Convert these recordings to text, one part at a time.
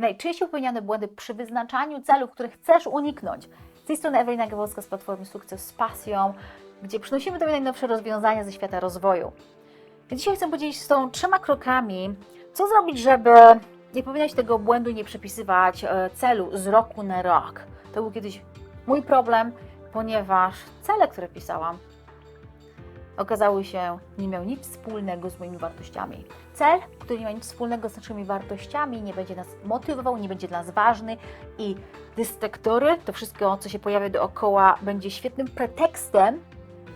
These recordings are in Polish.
najczęściej popełniane błędy przy wyznaczaniu celów, które chcesz uniknąć. Z tej strony Ewelina Gawłowska z Platformy Sukces z Pasją, gdzie przynosimy Tobie najnowsze rozwiązania ze świata rozwoju. Dzisiaj chcę podzielić się z Tobą trzema krokami, co zrobić, żeby nie popełniać tego błędu, nie przepisywać e, celu z roku na rok. To był kiedyś mój problem, ponieważ cele, które pisałam, okazały się, nie miał nic wspólnego z moimi wartościami. Cel, który nie ma nic wspólnego z naszymi wartościami, nie będzie nas motywował, nie będzie dla nas ważny i dystektory, to wszystko, co się pojawia dookoła, będzie świetnym pretekstem,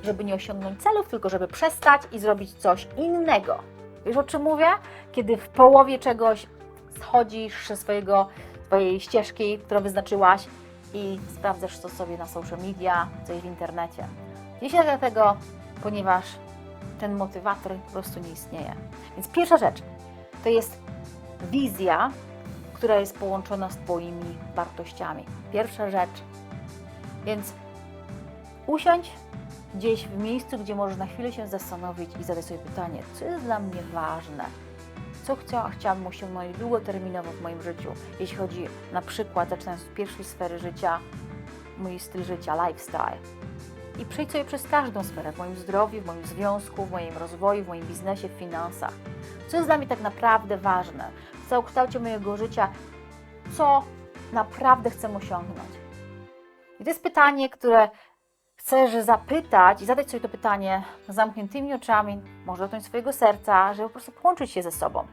żeby nie osiągnąć celów, tylko żeby przestać i zrobić coś innego. Wiesz o czym mówię? Kiedy w połowie czegoś schodzisz ze swojego, swojej ścieżki, którą wyznaczyłaś i sprawdzasz to sobie na social media, coś w internecie. Dzisiaj dlatego, ponieważ ten motywator po prostu nie istnieje. Więc pierwsza rzecz to jest wizja, która jest połączona z Twoimi wartościami. Pierwsza rzecz. Więc usiądź gdzieś w miejscu, gdzie możesz na chwilę się zastanowić i zadać sobie pytanie, co jest dla mnie ważne, co chcia, chciałabym osiągnąć długoterminowo w moim życiu, jeśli chodzi na przykład, zaczynając od pierwszej sfery życia, mój styl życia, lifestyle. I przejdź sobie przez każdą sferę, w moim zdrowiu, w moim związku, w moim rozwoju, w moim biznesie, w finansach. Co jest dla mnie tak naprawdę ważne w całokształcie mojego życia, co naprawdę chcę osiągnąć. I to jest pytanie, które chcesz zapytać i zadać sobie to pytanie z zamkniętymi oczami, może dotknąć swojego serca, żeby po prostu połączyć się ze sobą.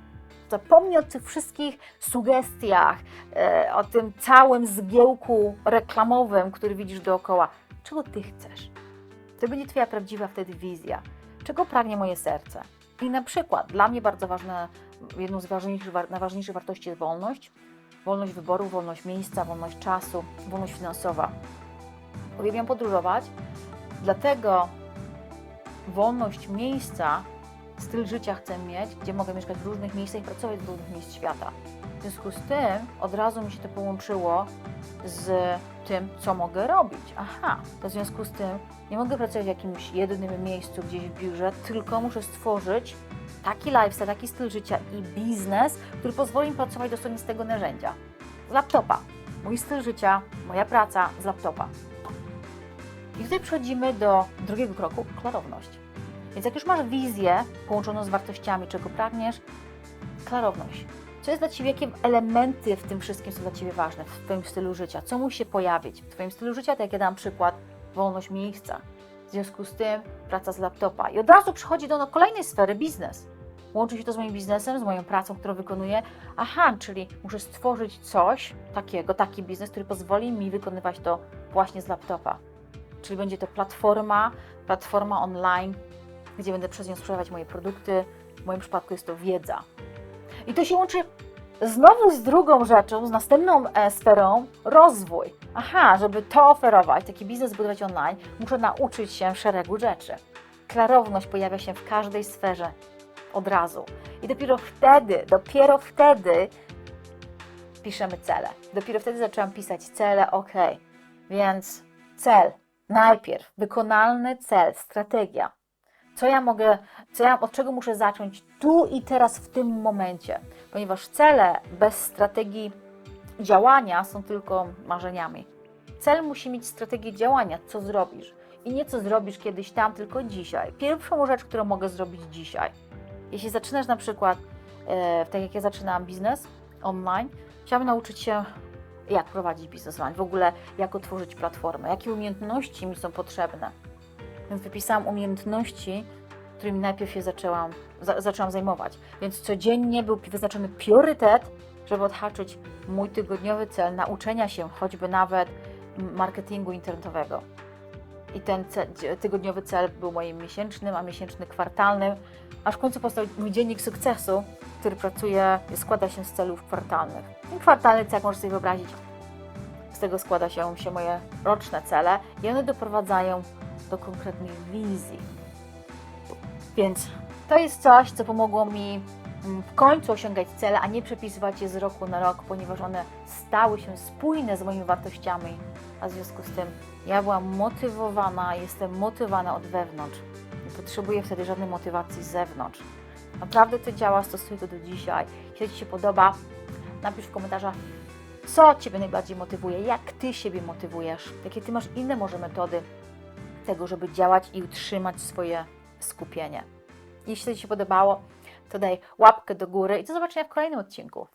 Zapomnij o tych wszystkich sugestiach, e, o tym całym zgiełku reklamowym, który widzisz dookoła. Czego Ty chcesz? To będzie Twoja prawdziwa wtedy wizja. Czego pragnie moje serce? I na przykład dla mnie bardzo ważne, jedną z ważniejszych, najważniejszych wartości jest wolność. Wolność wyboru, wolność miejsca, wolność czasu, wolność finansowa. Uwielbiam podróżować, dlatego wolność miejsca, styl życia chcę mieć, gdzie mogę mieszkać w różnych miejscach i pracować w różnych miejsc świata. W związku z tym od razu mi się to połączyło z tym, co mogę robić. Aha, to w związku z tym nie mogę pracować w jakimś jednym miejscu gdzieś w biurze, tylko muszę stworzyć taki lifestyle, taki styl życia i biznes, który pozwoli mi pracować dosłownie z tego narzędzia. Z laptopa. Mój styl życia, moja praca z laptopa. I tutaj przechodzimy do drugiego kroku, klarowność. Więc jak już masz wizję połączoną z wartościami, czego pragniesz, klarowność. Co jest dla Ciebie, jakie elementy w tym wszystkim są dla Ciebie ważne w Twoim stylu życia? Co musi się pojawić w Twoim stylu życia? Tak jak ja dam przykład, wolność miejsca. W związku z tym praca z laptopa. I od razu przechodzi do no, kolejnej sfery, biznes. Łączy się to z moim biznesem, z moją pracą, którą wykonuję. Aha, czyli muszę stworzyć coś takiego, taki biznes, który pozwoli mi wykonywać to właśnie z laptopa. Czyli będzie to platforma, platforma online, gdzie będę przez nią sprzedawać moje produkty. W moim przypadku jest to wiedza. I to się łączy znowu z drugą rzeczą, z następną e, sferą rozwój. Aha, żeby to oferować, taki biznes budować online, muszę nauczyć się szeregu rzeczy. Klarowność pojawia się w każdej sferze od razu. I dopiero wtedy, dopiero wtedy piszemy cele. Dopiero wtedy zaczęłam pisać cele, ok. Więc cel, najpierw wykonalny cel, strategia. Co ja mogę, co ja, od czego muszę zacząć tu i teraz w tym momencie, ponieważ cele bez strategii działania są tylko marzeniami. Cel musi mieć strategię działania, co zrobisz. I nie co zrobisz kiedyś tam, tylko dzisiaj. Pierwszą rzecz, którą mogę zrobić dzisiaj. Jeśli zaczynasz na przykład, e, tak jak ja zaczynałam biznes online, chciałam nauczyć się, jak prowadzić biznes online, w ogóle jak otworzyć platformę, jakie umiejętności mi są potrzebne. Więc wypisałam umiejętności, którymi najpierw się zaczęłam, za, zaczęłam zajmować. Więc codziennie był wyznaczony priorytet, żeby odhaczyć mój tygodniowy cel nauczenia się choćby nawet marketingu internetowego. I ten cel, tygodniowy cel był moim miesięcznym, a miesięczny kwartalnym, aż w końcu powstał mój dziennik sukcesu, który pracuje, składa się z celów kwartalnych. I kwartalny cel, jak możesz sobie wyobrazić, z tego składa się, się moje roczne cele i one doprowadzają do konkretnej wizji. Więc to jest coś, co pomogło mi mm, w końcu osiągać cele, a nie przepisywać je z roku na rok, ponieważ one stały się spójne z moimi wartościami, a w związku z tym ja byłam motywowana, jestem motywowana od wewnątrz. Nie potrzebuję wtedy żadnej motywacji z zewnątrz. Naprawdę to działa, stosuję to do dzisiaj. Jeśli Ci się podoba, Napisz w komentarzach, co Ciebie najbardziej motywuje, jak Ty siebie motywujesz, jakie Ty masz inne może metody tego, żeby działać i utrzymać swoje skupienie. Jeśli Ci się podobało, to daj łapkę do góry i do zobaczenia w kolejnym odcinku.